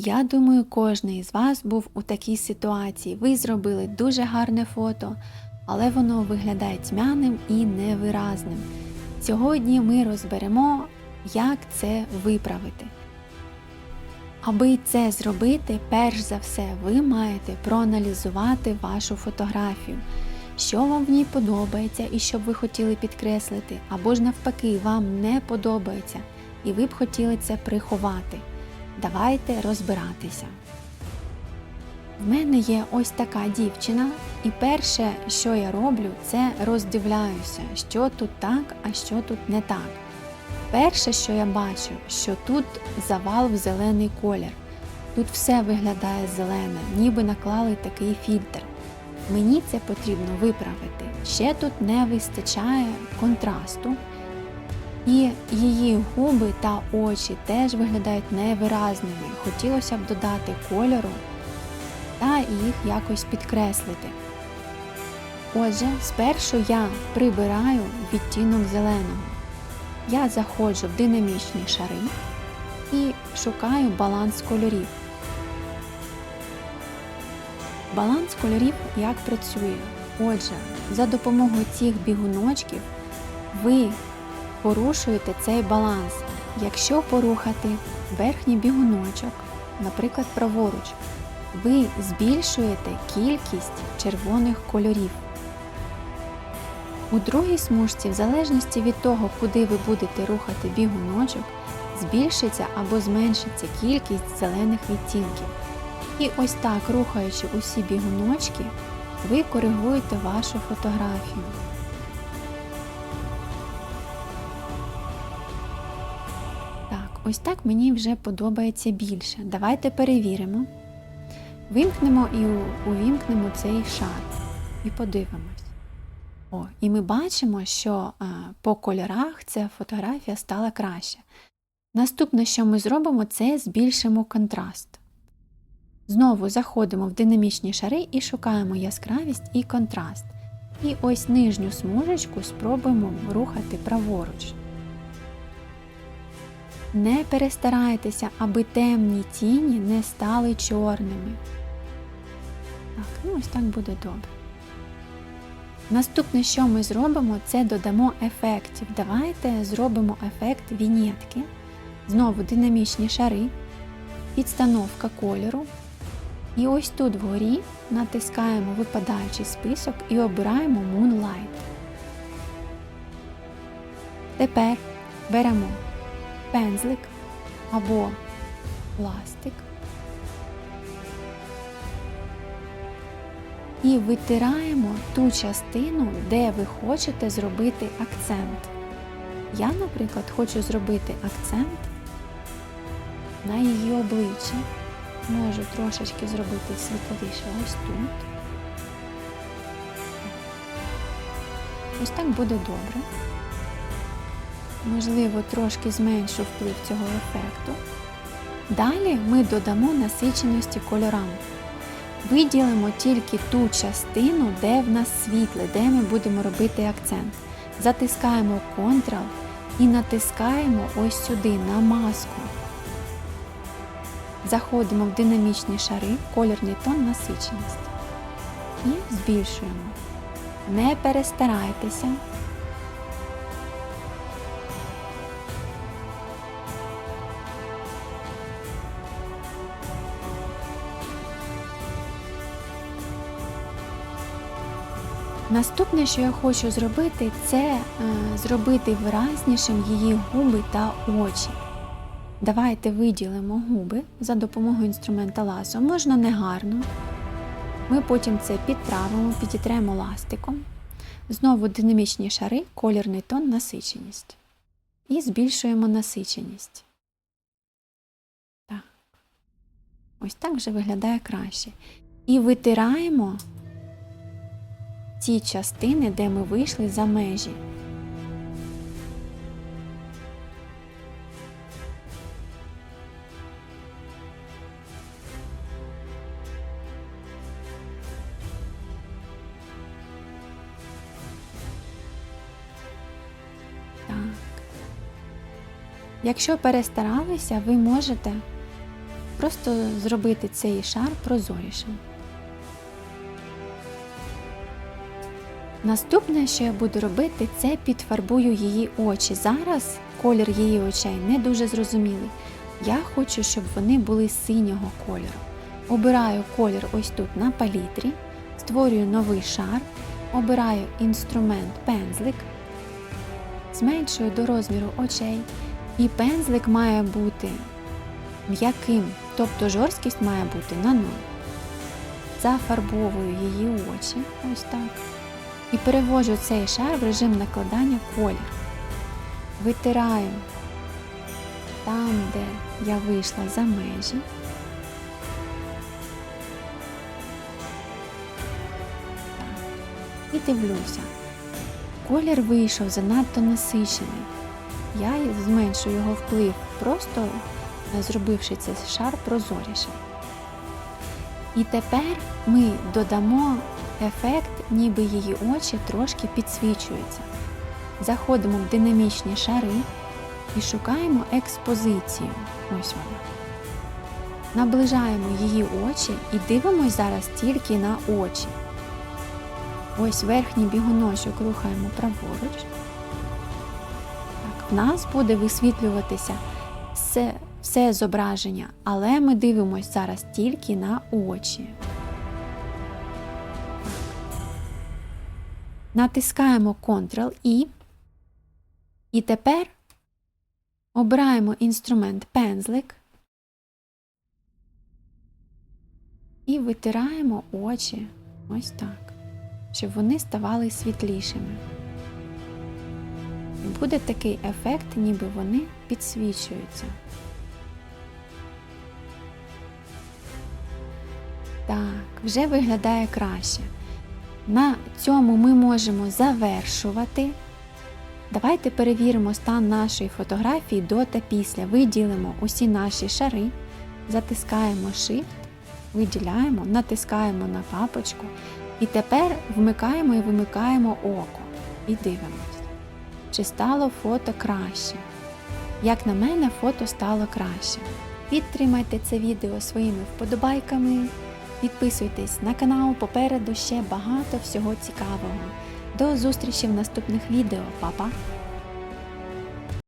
Я думаю, кожен із вас був у такій ситуації. Ви зробили дуже гарне фото, але воно виглядає тьмяним і невиразним. Сьогодні ми розберемо, як це виправити. Аби це зробити, перш за все, ви маєте проаналізувати вашу фотографію, що вам в ній подобається і що б ви хотіли підкреслити, або ж навпаки, вам не подобається, і ви б хотіли це приховати. Давайте розбиратися. В мене є ось така дівчина, і перше, що я роблю, це роздивляюся, що тут так, а що тут не так. Перше, що я бачу, що тут завал в зелений колір. Тут все виглядає зелене, ніби наклали такий фільтр. Мені це потрібно виправити. Ще тут не вистачає контрасту, і її губи та очі теж виглядають невиразними. Хотілося б додати кольору та їх якось підкреслити. Отже, спершу я прибираю відтінок зеленого. Я заходжу в динамічні шари і шукаю баланс кольорів. Баланс кольорів як працює? Отже, за допомогою цих бігуночків ви порушуєте цей баланс. Якщо порухати верхній бігуночок, наприклад, праворуч, ви збільшуєте кількість червоних кольорів. У другій смужці, в залежності від того, куди ви будете рухати бігуночок, збільшиться або зменшиться кількість зелених відтінків. І ось так, рухаючи усі бігуночки, ви коригуєте вашу фотографію. Так, ось так мені вже подобається більше. Давайте перевіримо. Вимкнемо і увімкнемо цей шар і подивимось. О, і ми бачимо, що е, по кольорах ця фотографія стала краще. Наступне, що ми зробимо, це збільшимо контраст. Знову заходимо в динамічні шари і шукаємо яскравість і контраст. І ось нижню смужечку спробуємо рухати праворуч. Не перестарайтеся, аби темні тіні не стали чорними. Так, ну ось так буде добре. Наступне, що ми зробимо, це додамо ефектів. Давайте зробимо ефект вінєтки. Знову динамічні шари, підстановка кольору. І ось тут вгорі натискаємо випадаючий список і обираємо Moonlight. Тепер беремо пензлик або пластик і витираємо ту частину, де ви хочете зробити акцент. Я, наприклад, хочу зробити акцент на її обличчі. Можу трошечки зробити світловіше ось тут. Ось так буде добре. Можливо, трошки зменшу вплив цього ефекту. Далі ми додамо насиченості кольорам. Виділимо тільки ту частину, де в нас світле, де ми будемо робити акцент. Затискаємо Ctrl і натискаємо ось сюди на маску. Заходимо в динамічні шари, кольорний тон насиченість. І збільшуємо. Не перестарайтеся. Наступне, що я хочу зробити, це е, зробити виразнішим її губи та очі. Давайте виділимо губи за допомогою інструмента ласо. Можна негарно. Ми потім це підправимо, підітремо ластиком. Знову динамічні шари, колірний тон, насиченість. І збільшуємо насиченість. Так. Ось так вже виглядає краще. І витираємо ті частини, де ми вийшли за межі. Якщо перестаралися, ви можете просто зробити цей шар прозорішим. Наступне, що я буду робити, це підфарбую її очі. Зараз колір її очей не дуже зрозумілий. Я хочу, щоб вони були синього кольору. Обираю колір ось тут на палітрі, створюю новий шар, обираю інструмент пензлик, зменшую до розміру очей, і пензлик має бути м'яким, тобто жорсткість має бути на нуль. Зафарбовую її очі, ось так. І переводжу цей шар в режим накладання колір. Витираю там, де я вийшла за межі. І дивлюся. Колір вийшов занадто насичений. Я зменшу його вплив, просто зробивши цей шар прозорішим. І тепер ми додамо ефект, ніби її очі трошки підсвічуються. Заходимо в динамічні шари і шукаємо експозицію. Ось вона. Наближаємо її очі і дивимось зараз тільки на очі. Ось верхній бігуночок рухаємо праворуч. Так, в нас буде висвітлюватися все, все зображення, але ми дивимось зараз тільки на очі. Натискаємо Ctrl-I. І тепер обираємо інструмент пензлик і витираємо очі ось так, щоб вони ставали світлішими. Буде такий ефект, ніби вони підсвічуються. Так, вже виглядає краще. На цьому ми можемо завершувати. Давайте перевіримо стан нашої фотографії до та після. Виділимо усі наші шари, затискаємо Shift, виділяємо, натискаємо на папочку. І тепер вмикаємо і вимикаємо око. І дивимось, чи стало фото краще. Як на мене, фото стало краще. Підтримайте це відео своїми вподобайками. Підписуйтесь на канал, попереду ще багато всього цікавого. До зустрічі в наступних відео, Па-па!